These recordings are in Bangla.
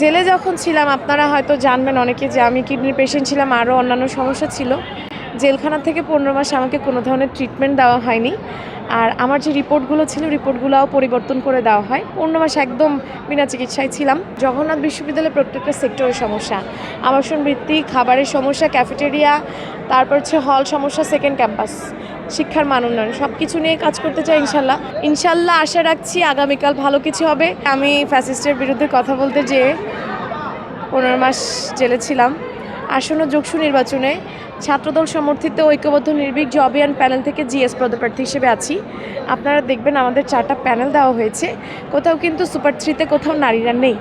জেলে যখন ছিলাম, আপনারা হয়তো জানবেন অনেকে যে আমি কিডনির পেশেন্ট ছিলাম, আরও অন্যান্য সমস্যা ছিল। জেলখানা থেকে পনেরো মাস আমাকে কোনো ধরনের ট্রিটমেন্ট দেওয়া হয়নি। আর আমার যে রিপোর্টগুলো ছিল, রিপোর্টগুলোও পরিবর্তন করে দেওয়া হয়। পনেরো মাস একদম বিনা চিকিৎসায় ছিলাম। জগন্নাথ বিশ্ববিদ্যালয়ের প্রত্যেকটা সেক্টরের সমস্যা। আবাসন বৃত্তি খাবারের সমস্যা ক্যাফেটেরিয়া তারপর হচ্ছে হল সমস্যা সেকেন্ড ক্যাম্পাস শিক্ষার মান উন্নয়ন সব কিছু নিয়ে কাজ করতে চাই ইনশাল্লাহ। ইনশাল্লাহ আশা রাখছি আগামীকাল ভালো কিছু হবে। আমি ফ্যাসিস্টের বিরুদ্ধে কথা বলতে যেয়ে পনেরো মাস জেলে ছিলাম। আসন্ন যোগসু নির্বাচনে ছাত্রদল সমর্থিত ঐক্যবদ্ধ নির্ভীক জবিয়ান প্যানেল থেকে জিএস পদপ্রার্থী হিসেবে আছি। আপনারা দেখবেন আমাদের চারটা প্যানেল দেওয়া হয়েছে। কোথাও কিন্তু সুপার থ্রিতে কোথাও নারীরা নেই।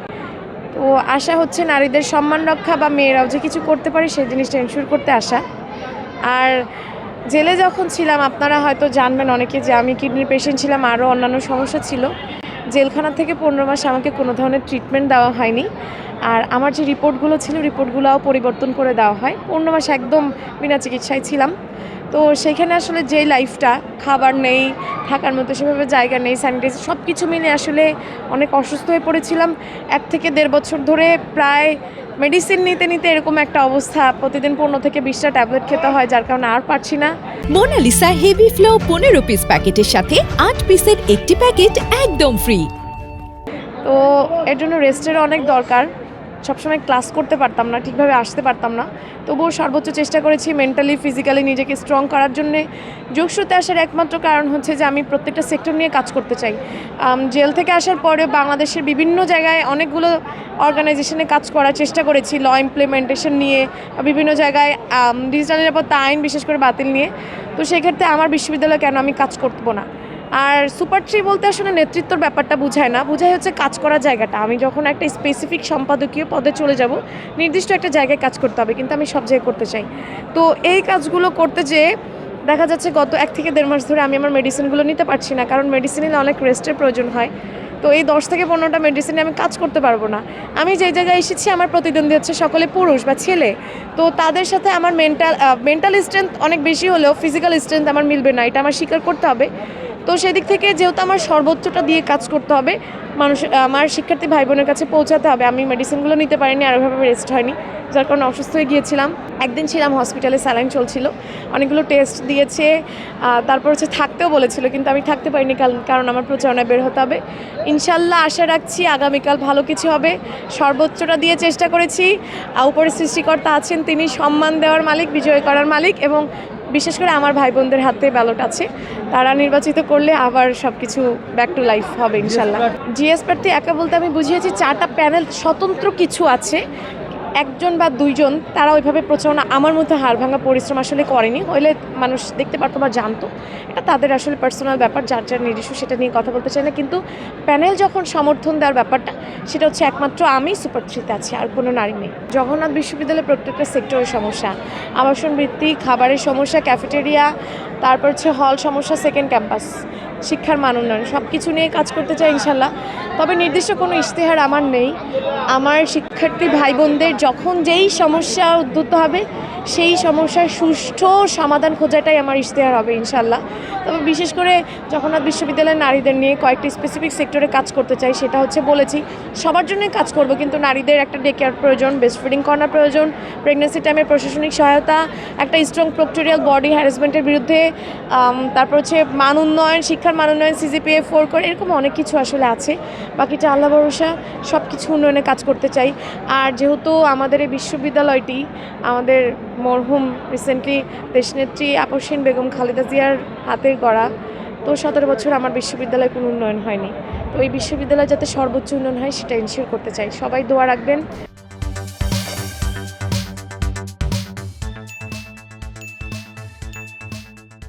তো আশা হচ্ছে নারীদের সম্মান রক্ষা বা মেয়েরাও যে কিছু করতে পারে সেই জিনিসটা এনশিওর করতে আসা। আর জেলে যখন ছিলাম, আপনারা হয়তো জানবেন অনেকে যে আমি কিডনির পেশেন্ট ছিলাম, আরও অন্যান্য সমস্যা ছিল। জেলখানা থেকে পনেরো মাস আমাকে কোনো ধরনের ট্রিটমেন্ট দেওয়া হয়নি। আর আমার যে রিপোর্টগুলো ছিল রিপোর্টগুলোও পরিবর্তন করে দেওয়া হয়। পনেরো মাস একদম বিনা চিকিৎসায় ছিলাম। তো সেখানে আসলে যে লাইফটা খাবার নেই থাকার মতো সেভাবে জায়গা নেই স্যানিটাইজার সব কিছু মিলে আসলে অনেক অসুস্থ হয়ে পড়েছিলাম। এক থেকে দেড় বছর ধরে প্রায় মেডিসিন নিতে নিতে এরকম একটা অবস্থা। প্রতিদিন পনেরো থেকে বিশটা ট্যাবলেট খেতে হয় যার কারণে আর পারছি না। মোনালিসা হেভি ফ্লো পনেরো পিস প্যাকেটের সাথে আট পিসের একটি প্যাকেট একদম ফ্রি তো এর জন্য রেস্টের অনেক দরকার। সবসময় ক্লাস করতে পারতাম না, ঠিকভাবে আসতে পারতাম না। তবুও সর্বোচ্চ চেষ্টা করেছি মেন্টালি ফিজিক্যালি নিজেকে স্ট্রং করার জন্যে। যোগসূত্রে আসার একমাত্র কারণ হচ্ছে যে আমি প্রত্যেকটা সেক্টর নিয়ে কাজ করতে চাই। জেল থেকে আসার পরে বাংলাদেশের বিভিন্ন জায়গায় অনেকগুলো অর্গানাইজেশনে কাজ করার চেষ্টা করেছি ল ইমপ্লিমেন্টেশন নিয়ে, বিভিন্ন জায়গায় ডিজিটাল নিরাপত্তা আইন বিশেষ করে বাতিল নিয়ে। তো সেক্ষেত্রে আমার বিশ্ববিদ্যালয়ে কেন আমি কাজ করব না? আর সুপার থ্রি বলতে আসলে নেতৃত্বর ব্যাপারটা বোঝায় না। বোঝায় হচ্ছে কাজ করার জায়গাটা। আমি যখন একটা স্পেসিফিক সম্পাদকীয় পদে চলে যাব, নির্দিষ্ট একটা জায়গায় কাজ করতে হবে, কিন্তু আমি সব জায়গায় করতে চাই। তো এই কাজগুলো করতে যেয়ে দেখা যাচ্ছে গত এক থেকে দেড় মাস ধরে আমি আমার মেডিসিনগুলো নিতে পারছি না, কারণ মেডিসিনে অনেক রেস্টের প্রয়োজন হয়। তো এই দশ থেকে পনেরোটা মেডিসিনে আমি কাজ করতে পারব না। আমি যে জায়গায় এসেছি, আমার প্রতিদ্বন্দ্বী হচ্ছে সকলে পুরুষ বা ছেলে। তো তাদের সাথে আমার মেন্টাল মেন্টাল স্ট্রেংথ অনেক বেশি হলেও ফিজিক্যাল স্ট্রেংথ আমার মিলবে না। এটা আমার স্বীকার করতে হবে। তো সেদিক থেকে যেহেতু আমার সর্বোচ্চটা দিয়ে কাজ করতে হবে, মানুষ, আমার শিক্ষার্থী ভাই বোনের কাছে পৌঁছাতে হবে। আমি মেডিসিনগুলো নিতে পারিনি, আর ওইভাবে রেস্ট হয়নি। যার কারণে অসুস্থ হয়ে গিয়েছিলাম। একদিন ছিলাম হসপিটালে স্যালাইন চলছিল। অনেকগুলো টেস্ট দিয়েছে। তারপর হচ্ছে থাকতেও বলেছিল, কিন্তু আমি থাকতে পারিনি কারণ- আমার প্রচারণায় বের হতে হবে। ইনশাল্লাহ আশা রাখছি আগামীকাল ভালো কিছু হবে। সর্বোচ্চটা দিয়ে চেষ্টা করেছি। উপরে সৃষ্টিকর্তা আছেন তিনি, সম্মান দেওয়ার মালিক, বিজয় করার মালিক এবং বিশেষ করে আমার ভাই বোনদের হাতে ব্যালট আছে। তারা নির্বাচিত করলে আবার সব কিছু ব্যাক টু লাইফ হবে ইনশাল্লাহ। জিএস প্রার্থী একা বলতে আমি বুঝিয়েছি চারটা প্যানেল স্বতন্ত্র কিছু আছে। একজন বা দুইজন, তারা ওইভাবে প্রচারণা আমার মধ্যে হাড় ভাঙা পরিশ্রম আসলে করেনি। হইলে মানুষ দেখতে পারতো বা জানতো। এটা তাদের আসলে পার্সোনাল ব্যাপার, যার যার নিজস্ব সেটা নিয়ে কথা বলতে চাই না। কিন্তু প্যানেল যখন সমর্থন দেওয়ার ব্যাপারটা, সেটা হচ্ছে একমাত্র আমি সুপার থ্রিতে আছি, আর কোনো নারী নেই। জগন্নাথ বিশ্ববিদ্যালয়ের প্রত্যেকটা সেক্টরের সমস্যা। আবাসন বৃত্তি খাবারের সমস্যা ক্যাফেটেরিয়া তারপর হচ্ছে হল সমস্যা সেকেন্ড ক্যাম্পাস শিক্ষার মান উন্নয়ন সব কিছু নিয়ে কাজ করতে চাই ইনশাল্লাহ। তবে নির্দিষ্ট কোনো ইশতেহার আমার নেই। আমার শিক্ষার্থী ভাই বোনদের যখন যেই সমস্যা উদ্ভূত হবে, সেই সমস্যার সুষ্ঠু সমাধান খোঁজাটাই আমার ইশতেহার হবে ইনশাল্লাহ। তবে বিশেষ করে জগন্নাথ বিশ্ববিদ্যালয়ের নারীদের নিয়ে কয়েকটি স্পেসিফিক সেক্টরে কাজ করতে চাই, সেটা হচ্ছে বলেছি, সবার জন্যই কাজ করব, কিন্তু নারীদের একটা ডে কেয়ার প্রয়োজন বেস্ট ফিডিং করার প্রয়োজন প্রেগনেন্সি টাইমে প্রশাসনিক সহায়তা, একটা স্ট্রং প্রক্টোরিয়াল বডি হ্যারাসমেন্টের বিরুদ্ধে তারপর হচ্ছে মান উন্নয়ন, শিক্ষার মান উন্নয়ন সিজিপিএ ফোর করে, এরকম অনেক কিছু আসলে আছে, বাকিটা আল্লাহ ভরসা সব কিছু উন্নয়নে কাজ করতে চাই, আর যেহেতু আমাদের এই বিশ্ববিদ্যালয়টি, আমাদের মরহুম রিসেন্টলি দেশনেত্রী আপসীন বেগম খালেদা জিয়ার হাতের গড়া তো সতেরো বছর আমার বিশ্ববিদ্যালয়ে কোনো উন্নয়ন হয়নি। তো এই বিশ্ববিদ্যালয়ে যাতে সর্বোচ্চ উন্নয়ন হয় সেটা ইনশিওর করতে চাই। সবাই দোয়া রাখবেন।